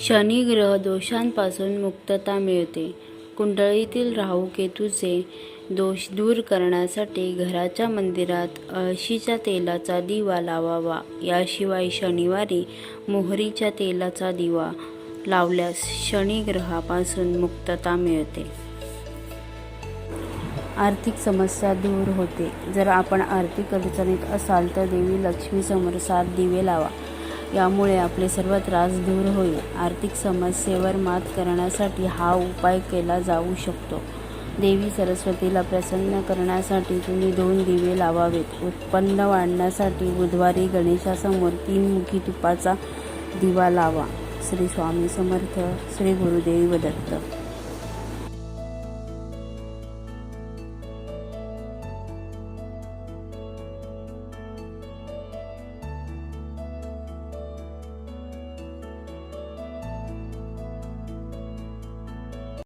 शनिग्रह दोषांपासून मुक्तता मिळते. कुंडळीतील राहू केतूचे दोष दूर करण्यासाठी घराच्या मंदिरात अळशीच्या तेलाचा दिवा लावावा. याशिवाय शनिवारी मोहरीच्या तेलाचा दिवा लावल्यास शनिग्रहापासून मुक्तता मिळते. आर्थिक समस्या दूर होते. जर आपण आर्थिक अडचणीत असाल तर देवी लक्ष्मीसमोर सात दिवे लावा. यामुळे आपले सर्व त्रास दूर होईल. आर्थिक समस्येवर मात करण्यासाठी हा उपाय केला जाऊ शकतो. देवी सरस्वतीला प्रसन्न करण्यासाठी तुम्ही दोन दिवे लावावेत. उत्पन्न वाढण्यासाठी बुधवारी गणेशासमोर तीन मुखी तुपाचा दिवा लावा. श्री स्वामी समर्थ श्री गुरुदेव दत्त.